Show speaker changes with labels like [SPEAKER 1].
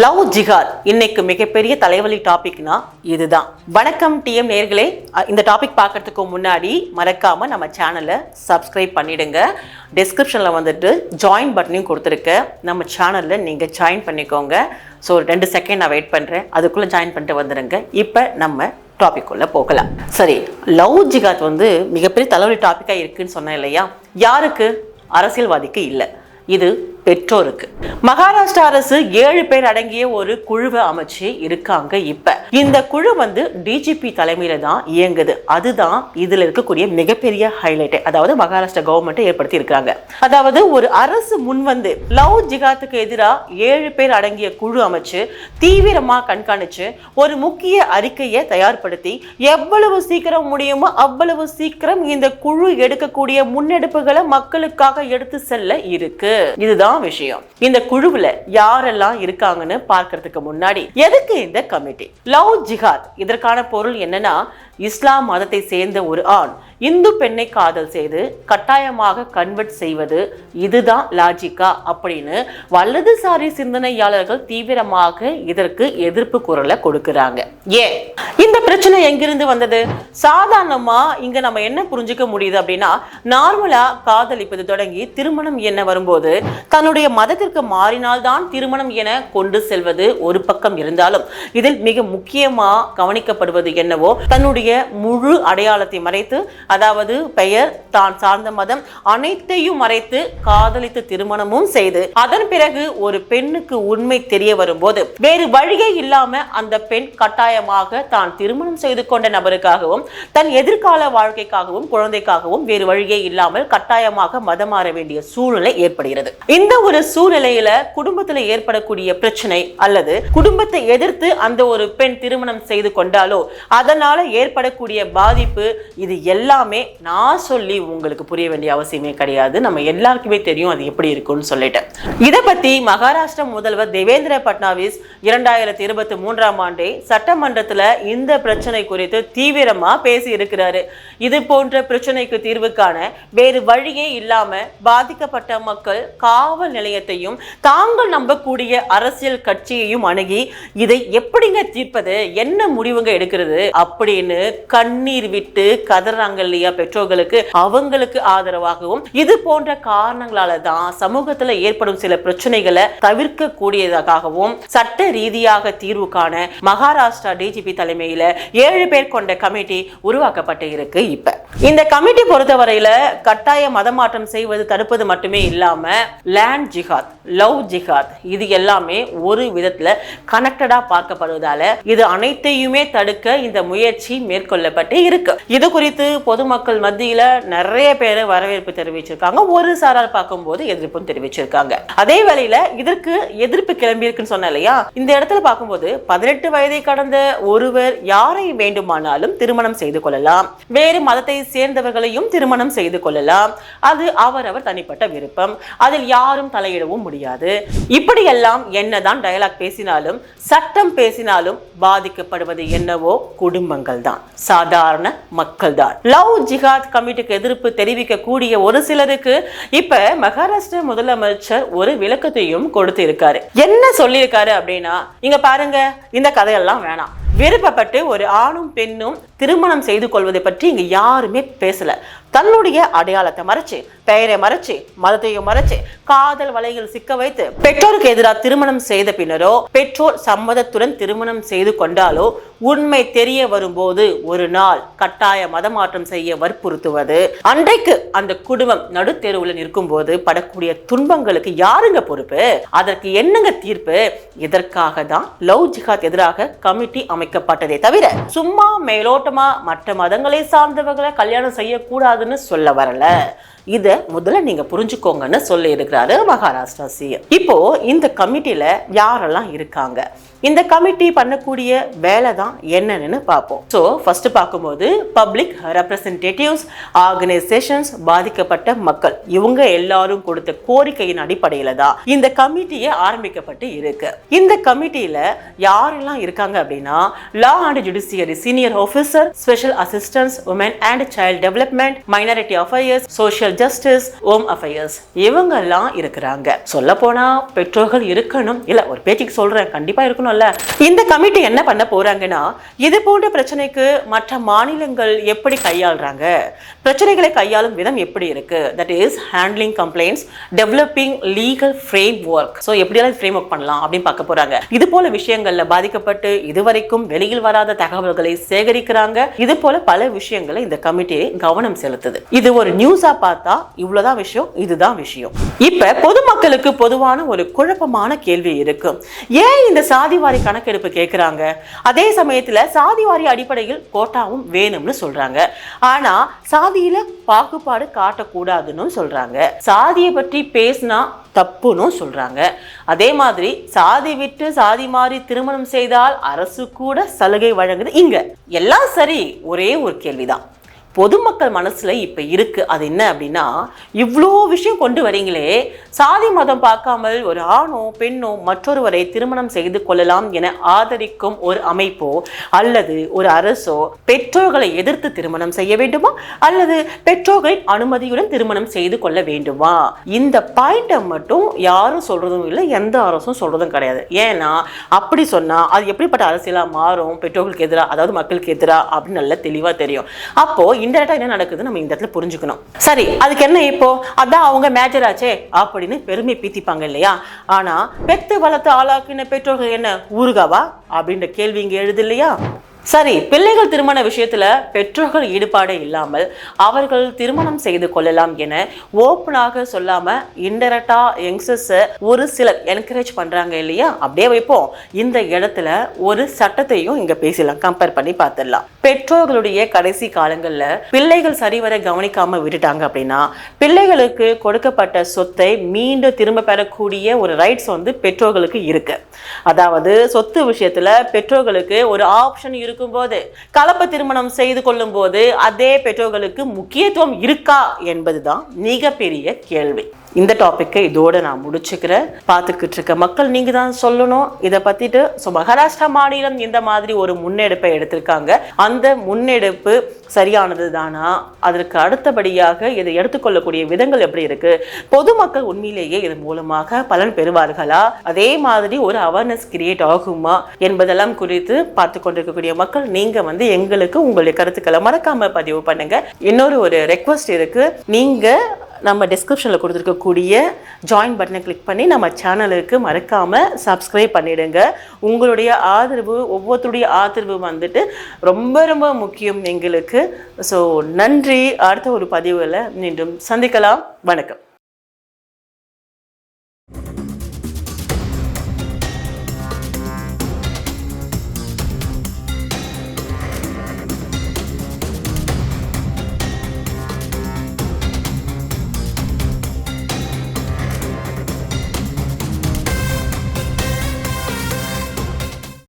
[SPEAKER 1] Love ஜிகாத் இன்னைக்கு மிகப்பெரிய தலைவலி டாபிக்னா இதுதான். வணக்கம் டிஎம் நேர்களே. இந்த டாபிக் பார்க்கறதுக்கு முன்னாடி மறக்காம நம்ம சேனலை சப்ஸ்கிரைப் பண்ணிடுங்க. டிஸ்கிரிப்ஷனில் வந்துட்டு ஜாயின் பட்டனையும் கொடுத்துருக்க. நம்ம சேனலில் நீங்கள் ஜாயின் பண்ணிக்கோங்க. ஸோ ரெண்டு செகண்ட் நான் வெயிட் பண்ணுறேன் அதுக்குள்ளே ஜாயின் பண்ணிட்டு வந்துடுங்க இப்போ நம்ம டாபிக் உள்ள போகலாம். சரி லவ் ஜிகாத் வந்து மிகப்பெரிய தலைவலி டாப்பிக்காக இருக்குன்னு சொன்னேன் இல்லையா? யாருக்கு? அரசியல்வாதிக்கு இல்லை. இது பெற்றோருக்கு. மகாராஷ்டிரா அரசு ஏழு பேர் அடங்கிய ஒரு குழுவை அமைச்சு இருக்காங்க இப்போ. இந்த குழு வந்து டிஜிபி தலைமையில தான் இயங்குது. அதுதான் இதுல இருக்கக்கூடிய மிகப்பெரிய ஹைலைட் அதாவது மகாராஷ்டிரா கவர்மெண்ட் ஏற்படுத்தி இருக்காங்க அதாவது ஒரு அரசு முன் வந்து லவ் ஜிகாத்துக்கு எதிராக ஏழு பேர் அடங்கிய குழு அமைச்சு தீவிரமா கண்காணிச்சு ஒரு முக்கிய அறிக்கையை தயார்படுத்தி எவ்வளவு சீக்கிரம் முடியுமோ அவ்வளவு சீக்கிரம் இந்த குழு எடுக்கக்கூடிய முன்னெடுப்புகளை மக்களுக்காக எடுத்து செல்ல இருக்கு. இதுதான் விஷயம். இந்த குழுவுல யாரெல்லாம் இருக்காங்கன்னு பார்க்கறதுக்கு முன்னாடி எதுக்கு இந்த கமிட்டி லவ் ஜிஹாத். இதற்கான பொருள் என்னன்னா இஸ்லாம் மதத்தை சேர்ந்த ஒரு ஆண் இந்து பெண்ணை காதல் செய்து கட்டாயமாக கன்வெர்ட் செய்வது இதுதான் லாஜிக்கா அப்படின்னு வலதுசாரி சிந்தனையாளர்கள் தீவிரமாக இதற்கு எதிர்ப்பு குரலை கொடுக்கிறாங்க. ஏன்? இந்த பிரச்சனை எங்கிருந்து வந்தது? சாதாரணமா இங்க நம்ம என்ன புரிஞ்சுக்க முடியுது அப்படின்னா நார்மலா காதலிப்பது தொடங்கி திருமணம் என்ன வரும்போது தன்னுடைய மதத்திற்கு மாறினால்தான் திருமணம் என கொண்டு செல்வது ஒரு பக்கம் இருந்தாலும் இதில் மிக முக்கியமா கவனிக்கப்படுவது என்னவோ தன்னுடைய முழு அடையாளத்தை மறைத்து அதாவது பெயர் தான் சார்ந்த மதம் அனைத்தையும் மறைத்து காதலித்து திருமணமும் செய்து அதன் பிறகு ஒரு பெண்ணுக்கு உண்மை தெரிய வரும்போது வேறு வழியே இல்லாம அந்த பெண் கட்டாயமாக தான் திருமணம் செய்து கொண்ட நபருக்காகவும் தன் எதிர்கால வாழ்க்கைக்காகவும் குழந்தைக்காகவும் வேறு வழியே இல்லாமல் கட்டாயமாக மதம் மாற வேண்டிய சூழ்நிலை ஏற்படுகிறது. இந்த ஒரு சூழ்நிலையில குடும்பத்தில் ஏற்படக்கூடிய பிரச்சனை அல்லது குடும்பத்தை எதிர்த்து அந்த ஒரு பெண் திருமணம் செய்து கொண்டாலோ அதனால ஏற்ப ஏற்படக்கூடிய பாதிப்பு இது எல்லாமே நான் சொல்லி உங்களுக்கு புரிய வேண்டிய அவசியமே கிடையாது. நம்ம எல்லாருக்குமே தெரியும் அது எப்படி இருக்கும்னு சொல்லிட்டேன் இதை பத்தி மகாராஷ்டிர முதல்வர் தேவேந்திர பட்னாவிஸ் இரண்டாயிரத்தி இருபத்தி மூன்றாம் ஆண்டே சட்டமன்றத்துல இந்த பிரச்சனை குறித்து தீவிரமா பேசி இருக்கிறாரு. இது போன்ற பிரச்சனைக்கு தீர்வு காண வேறு வழியே இல்லாம பாதிக்கப்பட்ட மக்கள் காவல் நிலையத்தையும் தாங்கள் நம்பக்கூடிய அரசியல் கட்சியையும் அணுகி இதை எப்படிங்க தீர்ப்பது என்ன முடிவுங்க எடுக்கிறது அப்படின்னு கண்ணீர் விட்டு கதறாங்க இல்லையா பெற்றோர்களுக்கு? அவங்களுக்கு ஆதரவாகவும் இது போன்ற காரணங்களால தான் சமூகத்துல ஏற்படும் சில பிரச்சனைகளை தவிர்க்க கூடியதாகவும் சட்ட ரீதியாக தீர்வு காண மகாராஷ்டிரா டிஜிபி தலைமையில ஏழு பேர் கொண்ட கமிட்டி உருவாக்கப்பட்டு இருக்கு இப்ப. இந்த கமிட்டி பொறுத்தவரையில கட்டாய மதமாற்றம் செய்வது தடுப்பது மட்டுமே இல்லாம லேண்ட் ஜிஹாத் லவ் ஜிஹாத் இது எல்லாமே ஒரு விதத்துல கனெக்டடா பார்க்கப்படுவதால இது அனைத்தையுமே தடுக்க இந்த முயற்சி மேற்கொள்ளப்பட்டு இருக்கு. இது குறித்து பொதுமக்கள் மத்தியில நிறைய பேர் வரவேற்பு தெரிவிச்சிருக்காங்க. ஒரு சாரார் பார்க்கும்போது எதிர்ப்பும் தெரிவிச்சிருக்காங்க. அதே வேளையில இதற்கு எதிர்ப்பு கிளம்பி இருக்குன்னு சொன்னேன் இல்லையா? இந்த இடத்துல பார்க்கும்போது பதினெட்டு வயதை கடந்த ஒருவர் யாரை வேண்டுமானாலும் திருமணம் செய்து கொள்ளலாம். வேறு மதத்தை சேர்ந்தவர்களையும் திருமணம் செய்து கொள்ளலாம். அது அவரவர் தனிப்பட்ட விருப்பம். அதில் யாரும் தலையிடவும் முடியாது. இப்படியெல்லாம் என்னதான் டயலாக் பேசினாலும் சட்டம் பேசினாலும் பாதிக்கப்படுவது என்னவோ குடும்பங்கள் தான் சாதாரண மக்கள் தான் லவ் ஜிஹாத் கமிட்டிக்கு எதிர்ப்பு தெரிவிக்க கூடிய ஒரு சிலருக்கு இப்ப மகாராஷ்டிர முதலமைச்சர் ஒரு விளக்கத்தையும் கொடுத்து இருக்காரு என்ன சொல்லியிருக்காரு அப்படின்னா இங்க பாருங்க இந்த கதையெல்லாம் வேணாம். விருப்பப்பட்டு ஒரு ஆணும் பெண்ணும் திருமணம் செய்து கொள்வதை பற்றி இங்க யாருமே பேசல. தன்னுடைய அடையாளத்தை மறைச்சு பெயரை மறைச்சு மதத்தையும் மறைச்சு காதல் வலையில் சிக்க வைத்து பெற்றோருக்கு எதிராக திருமணம் செய்த பின்னரோ பெற்றோர் சம்மதத்துடன் திருமணம் செய்து கொண்டாலோ உண்மை தெரிய வரும்போது ஒரு நாள் கட்டாய மதமாற்றம் செய்ய வற்புறுத்துவது. அன்றைக்கு அந்த குடும்பம் நடுத்தெருவில் நிற்கும் போது படக்கூடிய துன்பங்களுக்கு யாருங்க பொறுப்பு? அதற்கு என்னங்க தீர்ப்பு? இதற்காக தான் லவ் ஜிஹாத் எதிராக கமிட்டி அமைக்கப்பட்டதே தவிர சும்மா மேலோட்டமா மற்ற மதங்களை சார்ந்தவர்களை கல்யாணம் செய்யக்கூடாது கூடாதுன்னு சொல்ல வரல. இத முதல்ல நீங்க புரிஞ்சுக்கோங்கன்னு சொல்லி இருக்கிறாரு மகாராஷ்டிரா சிஎம். இப்போ இந்த கமிட்டியில யாரெல்லாம் இருக்காங்க? இந்த கமிட்டி பண்ணக்கூடிய வேலை தான் என்னன்னு பார்ப்போம். ஸோ ஃபர்ஸ்ட் பார்க்கும்போது பப்ளிக் ரெப்ரசன்டேட்டிவ்ஸ் ஆர்கனைசேஷன்ஸ் பாதிக்கப்பட்ட மக்கள். இவங்க எல்லாரும் கொடுத்த கோரிக்கையின் அடிப்படையில தான் இந்த கமிட்டியே ஆரம்பிக்கப்பட்டு இருக்கு. இந்த கமிட்டியில யாரெல்லாம் இருக்காங்க அப்படின்னா law and judiciary senior officer special assistance woman and child development minority affairs social minister justice home affairs இவங்கெல்லாம் இருக்கிறாங்க. சொல்ல போனா பெற்றோர்கள் இருக்கணும். இல்ல ஒரு பேச்சுக்கு சொல்றேன். கண்டிப்பா இருக்கணும்ல. இந்த கமிட்டி என்ன பண்ண போறாங்கன்னா இது போன்ற பிரச்சனைக்கு மற்ற மாநிலங்கள் எப்படி கையாளுறாங்க? பிரச்சனைகளை கையாளும் விதம் எப்படி இருக்கு? That is handling complaints developing legal framework so எப்படியெல்லாம் ஃப்ரேம் ஒர்க் பண்ணலாம் அப்படின்னு பார்க்க போறாங்க. இது போல விஷயங்கள்ல பாதிக்கப்பட்டு இதுவரைக்கும் வெளியில் வராத தகவல்களை சேகரிக்கிறாங்க. இது போல பல விஷயங்களை இந்த கமிட்டி கவனம் செலுத்துது. இது ஒரு நியூஸா பார்த்து இவ்வளவுதான் விஷயம் இதுதான் விஷயம். இப்ப பொதுமக்களுக்கு பொதுவான ஒரு குழப்பமான கேள்வி இருக்கு. ஏன் இந்த சாதிவாரி கணக்கெடுப்பு கேட்கிறாங்க அதே சமயத்துல சாதிவாரி அடிப்படையில் கோட்டாவும் வேணும்னு சொல்றாங்க. ஆனா சாதியில பாகுபாடு காட்டக்கூடாதுன்னு சொல்றாங்க. சாதியை பற்றி பேசினா தப்புன்னு சொல்றாங்க. அதே மாதிரி சாதி விட்டு சாதி மாறி திருமணம் செய்தால் அரசு கூட சலுகை வழங்குது. இங்க எல்லாம் சரி ஒரே ஒரு கேள்விதான். பொதுமக்கள் மனசில் இப்போ இருக்குது அது என்ன அப்படின்னா இவ்வளோ விஷயம் கொண்டு வரீங்களே. சாதி மதம் பார்க்காமல் ஒரு ஆணோ பெண்ணோ மற்றொருவரை திருமணம் செய்து கொள்ளலாம் என ஆதரிக்கும் ஒரு அமைப்போ அல்லது ஒரு அரசோ பெற்றோர்களை எதிர்த்து திருமணம் செய்ய வேண்டுமா? அல்லது பெற்றோர்களின் அனுமதியுடன் திருமணம் செய்து கொள்ள வேண்டுமா? இந்த பாயிண்ட்டை மட்டும் யாரும் சொல்கிறதும் இல்லை எந்த அரசும் சொல்கிறதும் கிடையாது. ஏன்னா அப்படி சொன்னால் அது எப்படிப்பட்ட அரசியலாக மாறும்? பெற்றோர்களுக்கு எதிராக அதாவது மக்களுக்கு எதிராக அப்படின்னு நல்லா தெளிவாக தெரியும். அப்போது இன்டெரக்டா என்ன நடக்குது நம்ம இந்த இடத்துல புரிஞ்சுக்கணும். சரி அதுக்கு என்ன இப்போ? அதான் அவங்க மேஜர் ஆச்சே அப்படின்னு பெருமை பீத்திப்பாங்க இல்லையா? ஆனா பெத்து வளர்த்து ஆளாக்கின பெற்றோர்கள் என்ன ஊருகாவா அப்படின்ற கேள்வி இங்க எழுது இல்லையா? சரி பிள்ளைகள் திருமண விஷயத்துல பெற்றோர்கள் ஈடுபாடே இல்லாமல் அவர்கள் திருமணம் செய்து கொள்ளலாம் என ஓப்பனாக சொல்லாம இன்டெரக்டா யங்ஸ்டர்ஸ் ஒரு சிலர் என்கரேஜ் பண்றாங்க இல்லையா? அப்படியே வைப்போம். இந்த இடத்துல ஒரு சட்டத்தையும் இங்க பேசலாம் கம்பேர் பண்ணி பார்த்துடலாம். பெற்றோர்களுடைய கடைசி காலங்கள்ல பிள்ளைகள் சரிவர கவனிக்காம விட்டுட்டாங்க அப்படின்னா பிள்ளைகளுக்கு கொடுக்கப்பட்ட சொத்தை மீண்டும் திரும்ப பெறக்கூடிய ஒரு ரைட்ஸ் வந்து பெற்றோர்களுக்கு இருக்கு. அதாவது சொத்து விஷயத்துல பெற்றோர்களுக்கு ஒரு ஆப்ஷன் இருக்கும்போது கலப்பு திருமணம் செய்து கொள்ளும் போது அதே பெற்றோர்களுக்கு முக்கியத்துவம் இருக்கா என்பதுதான் மிகப்பெரிய கேள்வி. இந்த டாப்பிக்கை இதோட நான் முடிச்சுக்கிறேன். பார்த்துக்கிட்டு இருக்க மக்கள் நீங்க தான் சொல்லணும். இதை பத்திட்டு ஸோ மகாராஷ்டிரா மாநிலம் இந்த மாதிரி ஒரு முன்னெடுப்பை எடுத்திருக்காங்க. அந்த முன்னெடுப்பு சரியானது தானா அதற்கு அடுத்தபடியாக இதை எடுத்துக்கொள்ளக்கூடிய விதங்கள் எப்படி இருக்கு? பொதுமக்கள் உண்மையிலேயே இது மூலமாக பலன் பெறுவார்களா? அதே மாதிரி ஒரு அவேர்னஸ் கிரியேட் ஆகுமா? என்பதெல்லாம் குறித்து பார்த்து கொண்டிருக்கக்கூடிய மக்கள் நீங்க வந்து எங்களுக்கு உங்களுடைய கருத்துக்களை மறக்காம பதிவு பண்ணுங்க. இன்னொரு ஒரு ரெக்வஸ்ட் இருக்கு. நீங்க நம்ம டிஸ்கிரிப்ஷனில் கொடுத்துருக்கக்கூடிய ஜாயின் பட்டனை கிளிக் பண்ணி நம்ம சேனலுக்கு மறக்காமல் சப்ஸ்கிரைப் பண்ணிவிடுங்க உங்களுடைய ஆதரவு ஒவ்வொருத்தருடைய ஆதரவு வந்துட்டு ரொம்ப ரொம்ப முக்கியம் எங்களுக்கு. ஸோ நன்றி. அடுத்த ஒரு பதிவில் மீண்டும் சந்திக்கலாம். வணக்கம்.